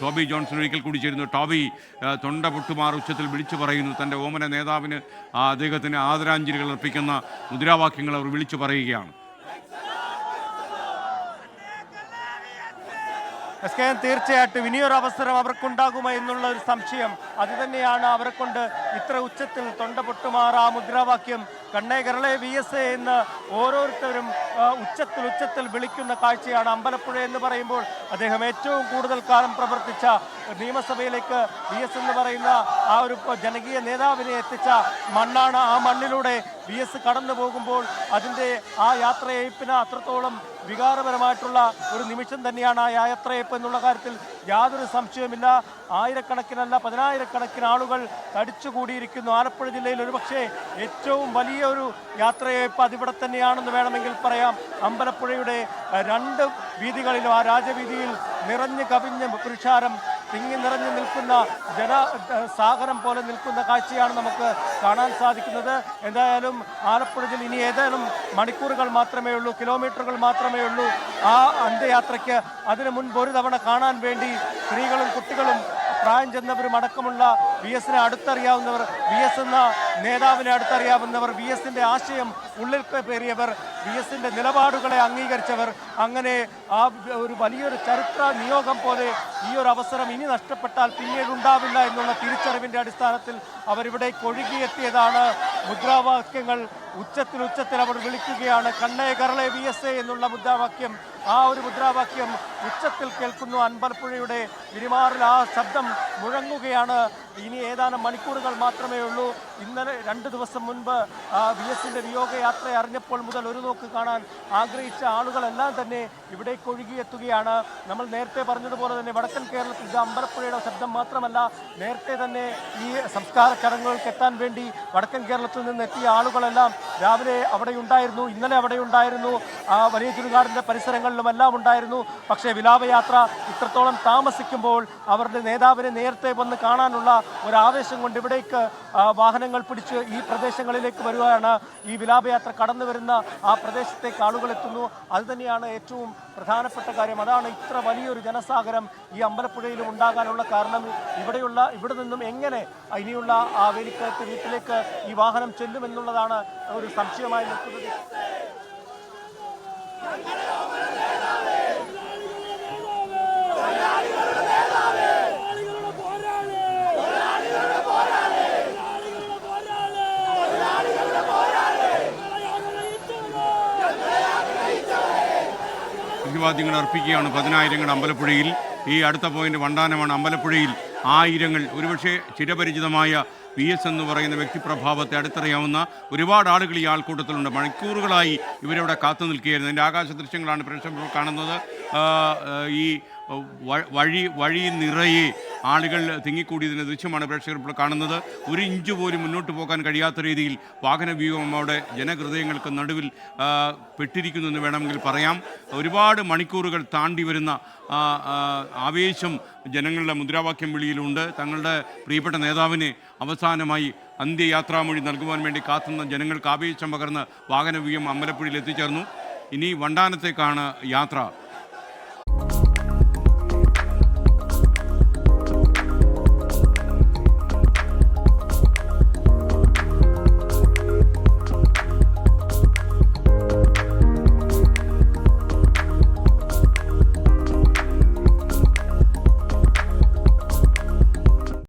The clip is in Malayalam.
ടോബി ജോൺസൺ ഒരിക്കൽ കൂടി ചേരുന്നു. ടോബി തൊണ്ട പൊട്ടുമാർ ഉച്ചത്തിൽ വിളിച്ചു പറയുന്നു. തന്റെ ഓമന നേതാവിന് അദ്ദേഹത്തിന് ആദരാഞ്ജലികൾ അർപ്പിക്കുന്ന മുദ്രാവാക്യങ്ങൾ അവർ വിളിച്ചു പറയുകയാണ്. തീർച്ചയായിട്ടും ഇനിയൊരു അവസരം അവർക്കുണ്ടാകുമോ എന്നുള്ള ഒരു സംശയം അത് തന്നെയാണ് അവരെ കൊണ്ട് ഇത്ര ഉച്ചത്തിൽ തൊണ്ട പൊട്ടുമാറ മുദ്രാവാക്യം കണ്ണേ കരളെ വി എസ് എ എന്ന് ഓരോരുത്തരും ഉച്ചത്തിൽ ഉച്ചത്തിൽ വിളിക്കുന്ന കാഴ്ചയാണ് അമ്പലപ്പുഴ എന്ന് പറയുമ്പോൾ അദ്ദേഹം ഏറ്റവും കൂടുതൽ കാലം പ്രവർത്തിച്ച നിയമസഭയിലേക്ക് വി എസ് എന്ന് പറയുന്ന ആ ഒരു ജനകീയ നേതാവിനെ എത്തിച്ച മണ്ണാണ് ആ മണ്ണിലൂടെ വി എസ് കടന്നു പോകുമ്പോൾ അതിന്റെ ആ യാത്രയയപ്പിന് അത്രത്തോളം വികാരപരമായിട്ടുള്ള ഒരു നിമിഷം തന്നെയാണ് ആ യാത്രയപ്പ് എന്നുള്ള കാര്യത്തിൽ യാതൊരു സംശയവുമില്ല. ആയിരക്കണക്കിനല്ല പതിനായിരക്കണക്കിന് ആളുകൾ തടിച്ചുകൂടിയിരിക്കുന്നു. ആലപ്പുഴ ജില്ലയിൽ ഒരുപക്ഷെ ഏറ്റവും വലിയ ഒരു യാത്രയയപ്പ് അതിവിടെ തന്നെയാണെന്ന് വേണമെങ്കിൽ പറയാം. അമ്പലപ്പുഴയുടെ രണ്ട് വീതികളിലും ആ രാജവീതിയിൽ നിറഞ്ഞു കവിഞ്ഞ് പുരുഷാരം തിങ്ങി നിറഞ്ഞു നിൽക്കുന്ന ജന സാഗരം പോലെ നിൽക്കുന്ന കാഴ്ചയാണ് നമുക്ക് കാണാൻ സാധിക്കുന്നത്. എന്തായാലും ആലപ്പുഴ ജില്ല ഇനി ഏതായാലും മണിക്കൂറുകൾ മാത്രമേ ഉള്ളൂ കിലോമീറ്ററുകൾ മാത്രമേ ഉള്ളൂ ആ അന്ത്യയാത്രയ്ക്ക്. അതിനു മുൻപ് ഒരു തവണ കാണാൻ വേണ്ടി സ്ത്രീകളും കുട്ടികളും പ്രായം ചെന്നവരും അടക്കമുള്ള വി എസിനെ അടുത്തറിയാവുന്നവർ വി എസ് എന്ന നേതാവിനെ അടുത്തറിയാവുന്നവർ വി എസിന്റെ ആശയം ഉള്ളിൽ പേറിയവർ വി എസിന്റെ നിലപാടുകളെ അംഗീകരിച്ചവർ അങ്ങനെ ആ ഒരു വലിയൊരു ചരിത്ര നിയോഗം പോലെ ഈ ഒരു അവസരം ഇനി നഷ്ടപ്പെട്ടാൽ പിന്നീട് ഉണ്ടാവില്ല എന്നുള്ള തിരിച്ചറിവിന്റെ അടിസ്ഥാനത്തിൽ അവരിവിടെ കൊഴുകിയെത്തിയതാണ്. മുദ്രാവാക്യങ്ങൾ ഉച്ചത്തിൽ ഉച്ചത്തിൽ അവർ വിളിക്കുകയാണ്. കണ്ണേ കരളെ വി എസ് എ എന്നുള്ള മുദ്രാവാക്യം ആ ഒരു മുദ്രാവാക്യം ഉച്ചത്തിൽ കേൾക്കുന്നു. അൻപൽപ്പുഴയുടെ വിരിമാറിൽ ആ ശബ്ദം മുഴങ്ങുകയാണ്. ഇനി ഏതാനും മണിക്കൂറുകൾ മാത്രമേ ഉള്ളൂ. ഇന്നലെ രണ്ട് ദിവസം മുൻപ് വി എസിന്റെ വിയോഗയാത്ര അറിഞ്ഞപ്പോൾ മുതൽ ഒരു നോക്ക് കാണാൻ ആഗ്രഹിച്ച ആളുകളെല്ലാം തന്നെ ഇവിടേക്ക് ഒഴുകിയെത്തുകയാണ്. നമ്മൾ നേരത്തെ പറഞ്ഞതുപോലെ തന്നെ വടക്കൻ കേരളത്തിൽ ഇത് അമ്പലപ്പുഴയുടെ ശബ്ദം മാത്രമല്ല നേരത്തെ തന്നെ ഈ സംസ്കാര ചടങ്ങുകൾക്ക് എത്താൻ വേണ്ടി വടക്കൻ കേരളത്തിൽ നിന്ന് എത്തിയ ആളുകളെല്ലാം രാവിലെ അവിടെ ഉണ്ടായിരുന്നു ഇന്നലെ അവിടെ ഉണ്ടായിരുന്നു വലിയ ചുരുകാടിന്റെ പരിസരങ്ങളിലുമെല്ലാം ഉണ്ടായിരുന്നു. പക്ഷേ വിലാപയാത്ര ഇത്രത്തോളം താമസിക്കുമ്പോൾ അവരുടെ നേതാവിനെ നേരത്തെ വന്ന് കാണാനുള്ള ഒരു ആവേശം കൊണ്ട് ഇവിടേക്ക് വാഹനങ്ങൾ പിടിച്ച് ഈ പ്രദേശങ്ങളിലേക്ക് വരികയാണ് ഈ വിലാപയാത്ര കടന്നു വരുന്ന ആ പ്രദേശത്തേക്ക് ആളുകൾ എത്തുന്നു. അതുതന്നെയാണ് ഏറ്റവും പ്രധാനപ്പെട്ട കാര്യം. അതാണ് ഇത്ര വലിയൊരു ജനസാഗരം ഈ അമ്പലപ്പുഴയിലും ഉണ്ടാകാനുള്ള കാരണം. ഇവിടെയുള്ള ഇവിടെ നിന്നും എങ്ങനെ ഇനിയുള്ള ആ വേലിക്കകത്ത് വീട്ടിലേക്ക് ഈ വാഹനം ചെല്ലുമെന്നുള്ളതാണ് ഒരു സംശയമായി നിൽക്കുന്നത്. അഭിവാദ്യങ്ങൾ അർപ്പിക്കുകയാണ് പതിനായിരങ്ങൾ അമ്പലപ്പുഴയിൽ. ഈ അടുത്ത പോയിന്റ് വണ്ടാനമാണ്. അമ്പലപ്പുഴയിൽ ആയിരങ്ങൾ ഒരുപക്ഷെ ചിരപരിചിതമായ വി എസ് എന്ന് പറയുന്ന വ്യക്തിപ്രഭാവത്തെ അടുത്തറിയാവുന്ന ഒരുപാട് ആളുകൾ ഈ ആൾക്കൂട്ടത്തിലുണ്ട്. മണിക്കൂറുകളായി ഇവരവിടെ കാത്തു നിൽക്കുകയായിരുന്നു. എന്റെ ആകാശ ദൃശ്യങ്ങളാണ് പ്രേക്ഷകർ കാണുന്നത്. ഈ വഴി വഴി നിറയെ ആളുകൾ തിങ്ങിക്കൂടിയതിന്റെ ദൃശ്യമാണ് പ്രേക്ഷകർ ഇപ്പോൾ കാണുന്നത്. ഒരു ഇഞ്ച് പോലും മുന്നോട്ട് പോകാൻ കഴിയാത്ത രീതിയിൽ വാഹന വ്യൂഹം അവിടെ ജനഹൃദയങ്ങൾക്ക് നടുവിൽ പെട്ടിരിക്കുന്നു എന്ന് വേണമെങ്കിൽ പറയാം. ഒരുപാട് മണിക്കൂറുകൾ താണ്ടി വരുന്ന ആവേശം ജനങ്ങളുടെ മുദ്രാവാക്യം വിളിയിലുണ്ട്. തങ്ങളുടെ പ്രിയപ്പെട്ട നേതാവിനെ അവസാനമായി അന്ത്യയാത്രാമൊഴി നൽകുവാൻ വേണ്ടി കാത്തുന്ന ജനങ്ങൾക്ക് ആവേശം പകർന്ന് വാഹന വ്യൂഹം അമ്പലപ്പുഴയിൽ എത്തിച്ചേർന്നു. ഇനി വണ്ടാനത്തേക്കാണ് യാത്ര.